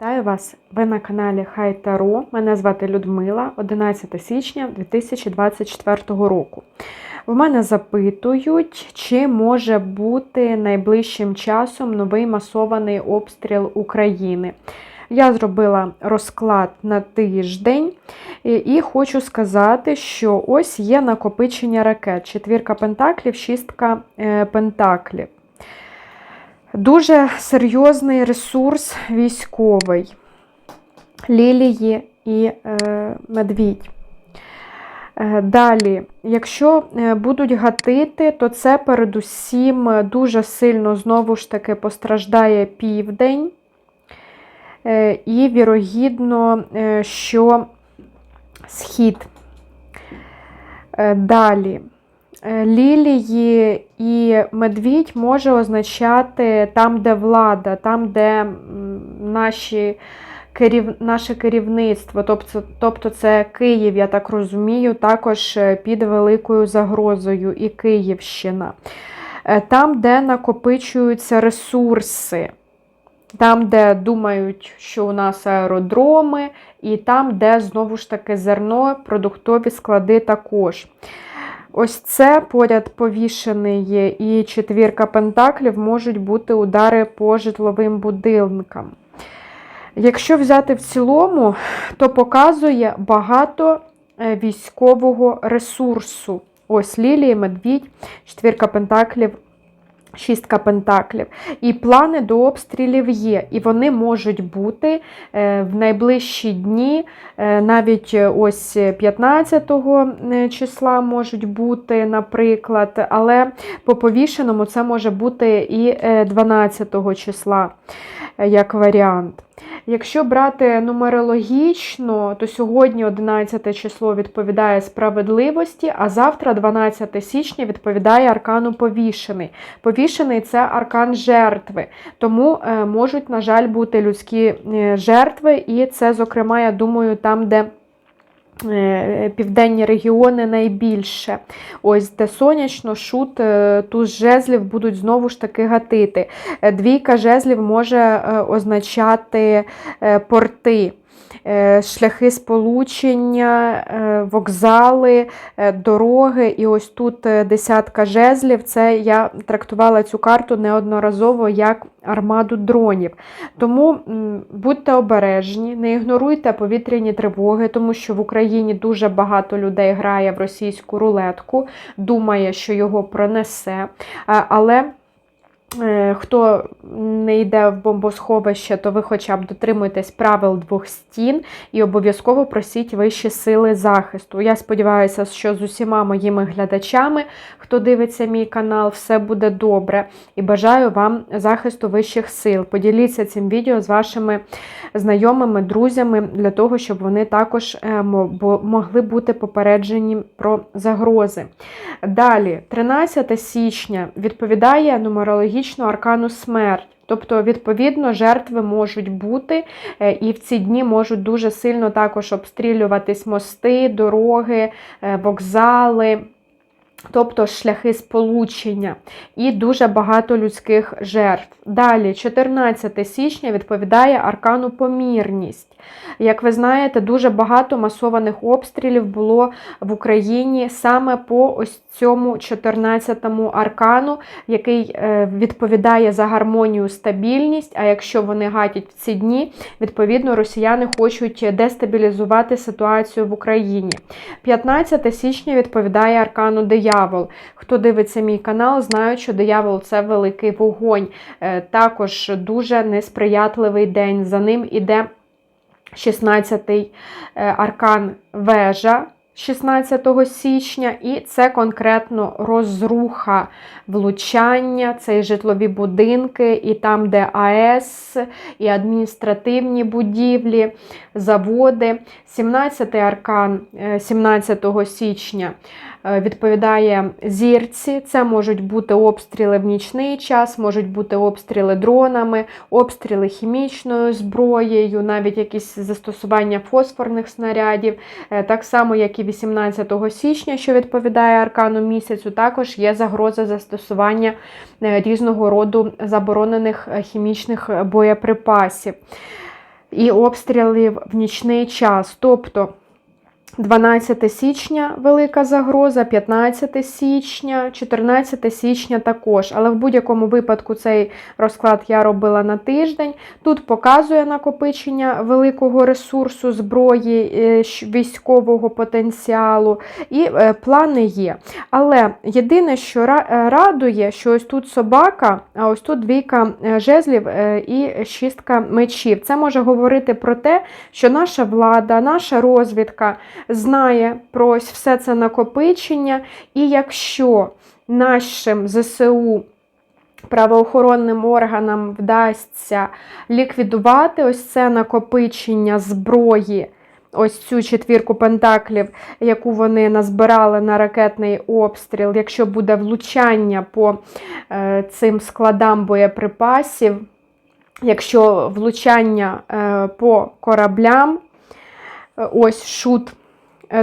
Вітаю вас! Ви на каналі Хай Таро. Мене звати Людмила, 11 січня 2024 року. В мене запитують, чи може бути найближчим часом новий масований обстріл України. Я зробила розклад на тиждень і- і хочу сказати, що ось є накопичення ракет: четвірка пентаклів, шістка е, пентаклів. Дуже серйозний ресурс військовий. Лілії і е, медвідь. Е, Далі, якщо е, будуть гатити, то це передусім е, дуже сильно знову ж таки постраждає південь. І вірогідно, що схід. Далі. Е, Лілії і медвідь може означати там, де влада, там, де наші керів... наше керівництво, тобто, тобто це Київ, я так розумію, також е, під великою загрозою і Київщина. Е, Там, де накопичуються ресурси, там, де думають, що у нас аеродроми, і там, де знову ж таки зерно, продуктові склади також. Ось це поряд повішений і четвірка пентаклів можуть бути удари по житловим будинкам. Якщо взяти в цілому, то показує багато е, військового ресурсу. Ось лілії, медвідь, четвірка пентаклів, шістка пентаклів. І плани до обстрілів є, і вони можуть бути е, в найближчі дні, е, навіть е, ось 15 е, числа можуть бути, наприклад, але по повішеному це може бути і е, 12 числа як варіант. Якщо брати нумерологічно, то сьогодні 11 число відповідає справедливості, а завтра, 12 січня, відповідає аркану повішений. Повішений це аркан жертви, тому е, можуть, на жаль, бути людські е, жертви, і це, зокрема, я думаю, там, де Південні регіони найбільше. Ось де сонячно, шут, е, туз жезлів будуть знову ж таки гатити. Е, Двійка жезлів може е, означати е, порти. Е, Шляхи сполучення, е, вокзали, е, дороги. І ось тут десятка жезлів. Це я трактувала цю карту неодноразово як армаду дронів. Тому будьте обережні, не ігноруйте повітряні тривоги, тому що в Україні дуже багато людей грає в російську рулетку, думає, що його пронесе. Але хто не йде в бомбосховище, то ви хоча б дотримуйтесь правил двох стін і обов'язково просіть вищі сили захисту. Я сподіваюся, що з усіма моїми глядачами, хто дивиться мій канал, все буде добре. І бажаю вам захисту вищих сил. Поділіться цим відео з вашими знайомими, друзями, для того, щоб вони також е, могли бути попереджені про загрози. Далі, 13 січня відповідає нумерологічно аркану смерть. Тобто, відповідно, жертви можуть бути, е, і в ці дні можуть дуже сильно також обстрілюватись мости, дороги, е, вокзали. Тобто шляхи сполучення і дуже багато людських жертв. Далі, 14 січня відповідає аркану помірність. Як ви знаєте, дуже багато масованих обстрілів було в Україні саме по ось цьому 14-му аркану, який е, відповідає за гармонію, стабільність. А якщо вони гатять в ці дні, відповідно росіяни хочуть дестабілізувати ситуацію в Україні. 15 січня відповідає аркану диявол. Хто дивиться мій канал, знають, що диявол це великий вогонь. Е, Також дуже несприятливий день. За ним іде 16-й е, аркан вежа. 16 січня, і це конкретно розруха, влучання, це і житлові будинки, і там, де АЕС, і адміністративні будівлі, заводи. 17 аркан е, 17 січня е, відповідає зірці. Це можуть бути обстріли в нічний час, можуть бути обстріли дронами, обстріли хімічною зброєю, навіть якісь застосування фосфорних снарядів. Е, Так само, як і 18 січня, що відповідає аркану місяцю, також є загроза застосування е, різного роду заборонених е, хімічних боєприпасів. і обстрілів в нічний час. Тобто 12 січня велика загроза, 15 січня, 14 січня також. Але в будь-якому випадку цей розклад я робила на тиждень. Тут показує накопичення великого ресурсу зброї, е, військового потенціалу, і е, плани є. Але єдине, що е, радує, що ось тут собака, а ось тут двійка жезлів і шістка мечів. Це може говорити про те, що наша влада, наша розвідка знає про ось все це накопичення, і якщо нашим ЗСУ правоохоронним органам вдасться ліквідувати ось це накопичення зброї, ось цю четвірку пентаклів, яку вони назбирали на ракетний обстріл, якщо буде влучання по е, цим складам боєприпасів, якщо влучання е, по кораблям, е, ось шут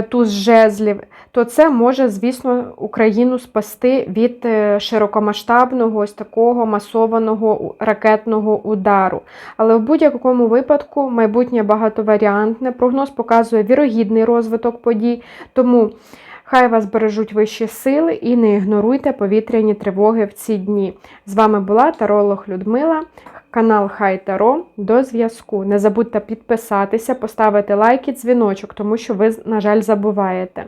туз жезлів, то це може, звісно, Україну спасти від е, широкомасштабного ось такого масованого ракетного удару. Але в будь-якому випадку майбутнє багатоваріантне. Прогноз показує вірогідний розвиток подій, тому хай вас бережуть вищі сили і не ігноруйте повітряні тривоги в ці дні. З вами була таролог Людмила. Канал Хай Таро до зв'язку. Не забудьте підписатися, поставити лайк і дзвіночок, тому що ви, на жаль, забуваєте.